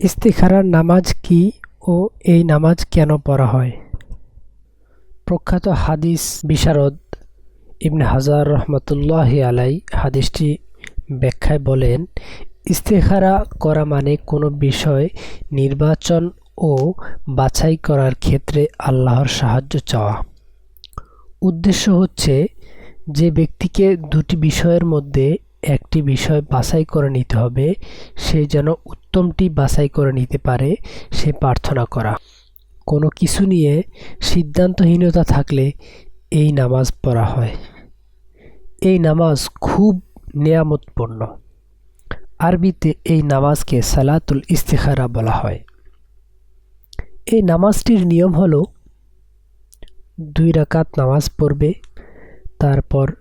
ইস্তিখারার নামাজ কি ও এই নামাজ কেন পড়া হয়? প্রখ্যাত হাদিস বিশারদ ইবনে হাজার রহমতুল্লাহ আলাই হাদিসটি ব্যাখ্যায় বলেন, ইস্তেখারা করা মানে কোনো বিষয় নির্বাচন ও বাছাই করার ক্ষেত্রে আল্লাহর সাহায্য চাওয়া। উদ্দেশ্য হচ্ছে যে ব্যক্তিকে দুটি বিষয়ের মধ্যে একটি বিষয় বাছাই করে নিতে হবে, সে যেন উত্তমটি বাছাই করে নিতে পারে, সে প্রার্থনা করা। কোনো কিছু নিয়ে সিদ্ধান্তহীনতা থাকলে এই নামাজ পড়া হয়। এই নামাজ খুব নেয়ামতপূর্ণ। আরবিতে এই নামাজকে সালাতুল ইস্তেখারা বলা হয়। এই নামাজটির নিয়ম হল, দুই রাকাত নামাজ পড়বে, তারপর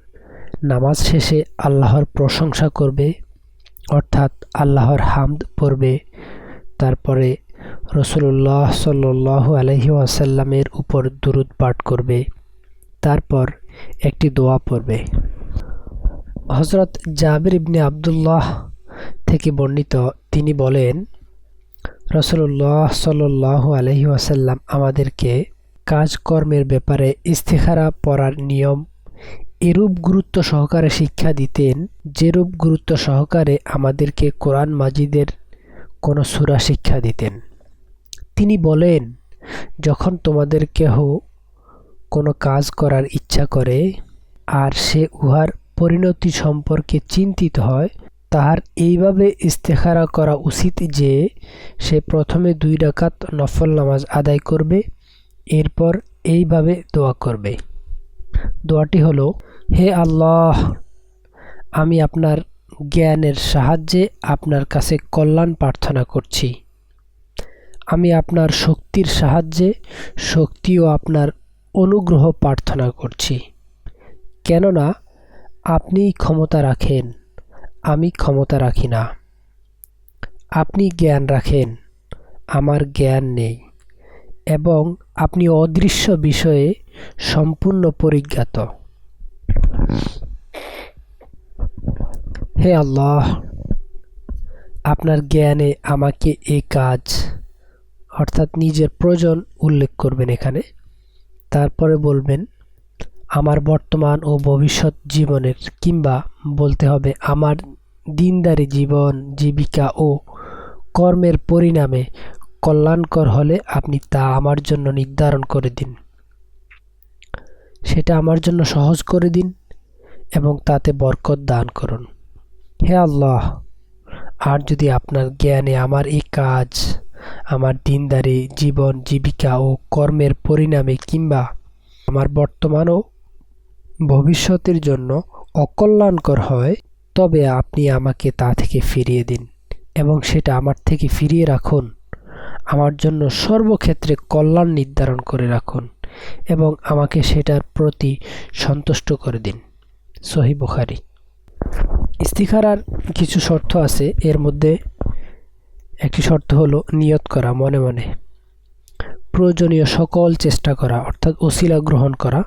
নামাজ শেষে আল্লাহর প্রশংসা করবে, অর্থাৎ আল্লাহর হামদ পড়বে। তারপরে রসুল্লাহ সাল্লাহ আলহি আসাল্লামের উপর দুরুদ পাঠ করবে। তারপর একটি দোয়া পড়বে। হজরত জাবির ইবনে আবদুল্লাহ থেকে বর্ণিত তিনি বলেন রসুল্লাহ সাল্লাহ আলহি আসাল্লাম আমাদেরকে কাজকর্মের ব্যাপারে ইস্তেখারা পড়ার নিয়ম এরূপ গুরুত্ব সহকারে শিক্ষা দিতেন, যেরূপ গুরুত্ব সহকারে আমাদেরকে কোরআন মাজিদের কোনো সুরা শিক্ষা দিতেন। তিনি বলেন, যখন তোমাদের কেহ কোনো কাজ করার ইচ্ছা করে আর সে উহার পরিণতি সম্পর্কে চিন্তিত হয়, তাহার এইভাবে ইস্তেখারা করা উচিত যে সে প্রথমে দুই ডাকাত নফল নামাজ আদায় করবে, এরপর এইভাবে দোয়া করবে। দোয়াটি হলো, হে আল্লাহ, আমি আপনার জ্ঞানের সাহায্যে আপনার কাছে কল্যাণ প্রার্থনা করছি। আমি আপনার শক্তির সাহায্যে শক্তি ও আপনার অনুগ্রহ প্রার্থনা করছি। কেননা আপনি ক্ষমতা রাখেন, আমি ক্ষমতা রাখি না। আপনি জ্ঞান রাখেন, আমার জ্ঞান নেই। এবং আপনি অদৃশ্য বিষয়ে সম্পূর্ণ পরিজ্ঞাত। হে আল্লাহ, আপনার জ্ঞানে আমাকে এ কাজ, অর্থাৎ নিজের প্রয়োজন উল্লেখ করবেন এখানে। তারপরে বলবেন, আমার বর্তমান ও ভবিষ্যৎ জীবনের কিংবা বলতে হবে আমার দিনদারি জীবন, জীবিকা ও কর্মের পরিণামে কল্যাণকর হলে আপনি তা আমার জন্য নির্ধারণ করে দিন। সেটা আমার জন্য সহজ করে দিন এবং তাতে বরকত দান করুন। হে আল্লাহ, আর যদি আপনার জ্ঞানে আমার এই কাজ, আমার দিনদারি, জীবন, জীবিকা ও কর্মের পরিণামে কিংবা আমার বর্তমান ও ভবিষ্যতের জন্য অকল্যাণকর হয়, তবে আপনি আমাকে তা থেকে ফিরিয়ে দিন এবং সেটা আমার থেকে ফিরিয়ে রাখুন। আমার জন্য সর্বক্ষেত্রে কল্যাণ নির্ধারণ করে রাখুন। এবং আমাকে সেটার প্রতি সন্তুষ্ট করে দিন। সহি বুখারি। ইস্তিখারার কিছু শর্ত আছে, এর মধ্যে একটি শর্ত হলো নিয়ত করা মনে মনে। প্রয়োজনীয় সকল চেষ্টা করা, অর্থাৎ ওসিলা গ্রহণ করা,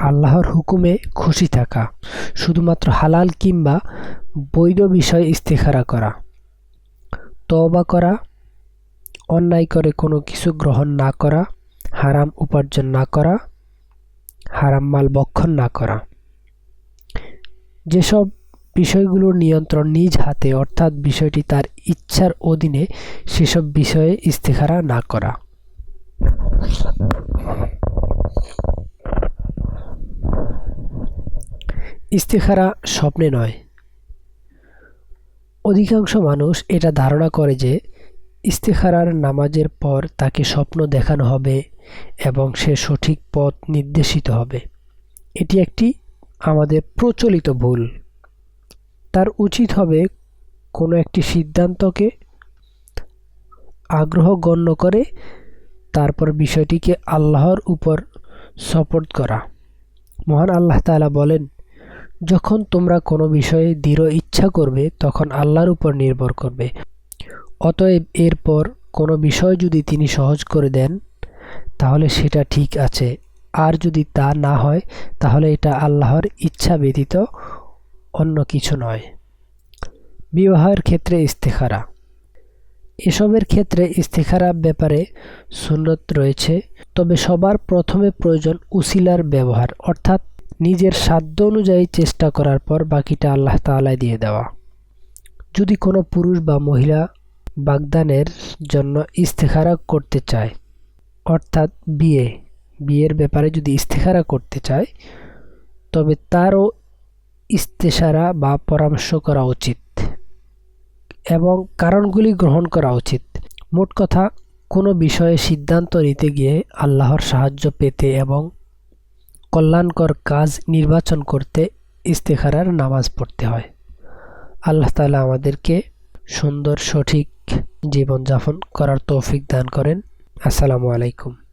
আল্লাহর হুকুমে খুশি থাকা, শুধুমাত্র হালাল কিংবা বৈধ বিষয় ইস্তেখারা করা তবা করা, অন্যায় করে কোনো কিছু গ্রহণ না করা হারাম উপার্জন না করা, হারাম মাল বক্ষণ না করা। যেসব বিষয়গুলোর নিয়ন্ত্রণ নিজ হাতে, অর্থাৎ বিষয়টি তার ইচ্ছার অধীনে, সেসব বিষয়ে ইস্তেখারা না করা। ইস্তেখারা স্বপ্নে নয়। অধিকাংশ মানুষ এটা ধারণা করে যে, ইস্তেখারার নামাজের পর তাকে স্বপ্ন দেখানো হবে এবং সে সঠিক পথ নির্দেশিত হবে। এটি একটি আমাদের প্রচলিত ভুল। তার উচিত হবে কোনো একটি সিদ্ধান্তকে আগ্রহ গণ্য করে তারপর বিষয়টিকে আল্লাহর উপর সপোর্ট করা। মহান আল্লাহ তালা বলেন, যখন তোমরা কোনো বিষয়ে দৃঢ় ইচ্ছা করবে, তখন আল্লাহর উপর নির্ভর করবে। অতএব এরপর কোনো বিষয় যদি তিনি সহজ করে দেন তাহলে সেটা ঠিক আছে। আর যদি তা না হয়, তাহলে এটা আল্লাহর ইচ্ছা ব্যতীত অন্য কিছু নয়। বিবাহের ক্ষেত্রে ইস্তেখারা। এসবের ক্ষেত্রে ইস্তেখারা ব্যাপারে সুন্নত রয়েছে, তবে সবার প্রথমে প্রয়োজন উসিলার ব্যবহার, অর্থাৎ নিজের সাধ্য অনুযায়ী চেষ্টা করার পর বাকিটা আল্লাহ তালায় দিয়ে দেওয়া। যদি কোনো পুরুষ বা মহিলা বাগদানের জন্য ইস্তেখারা করতে চায় অর্থাৎ বিয়ে, বিয়ের ব্যাপারে যদি ইস্তেখারা করতে চায়, তবে তারও ইস্তেসারা বা পরামর্শ করা উচিত এবং কারণগুলি গ্রহণ করা উচিত। মোট কথা, কোনো বিষয়ে সিদ্ধান্ত নিতে গিয়ে আল্লাহর সাহায্য পেতে এবং কল্যাণকর কাজ নির্বাচন করতে ইস্তেখারার নামাজ পড়তে হয়। আল্লাহ তালা আমাদেরকে সুন্দর, সঠিক জীবনযাপন করার তৌফিক দান করেন। আসসালামু আলাইকুম।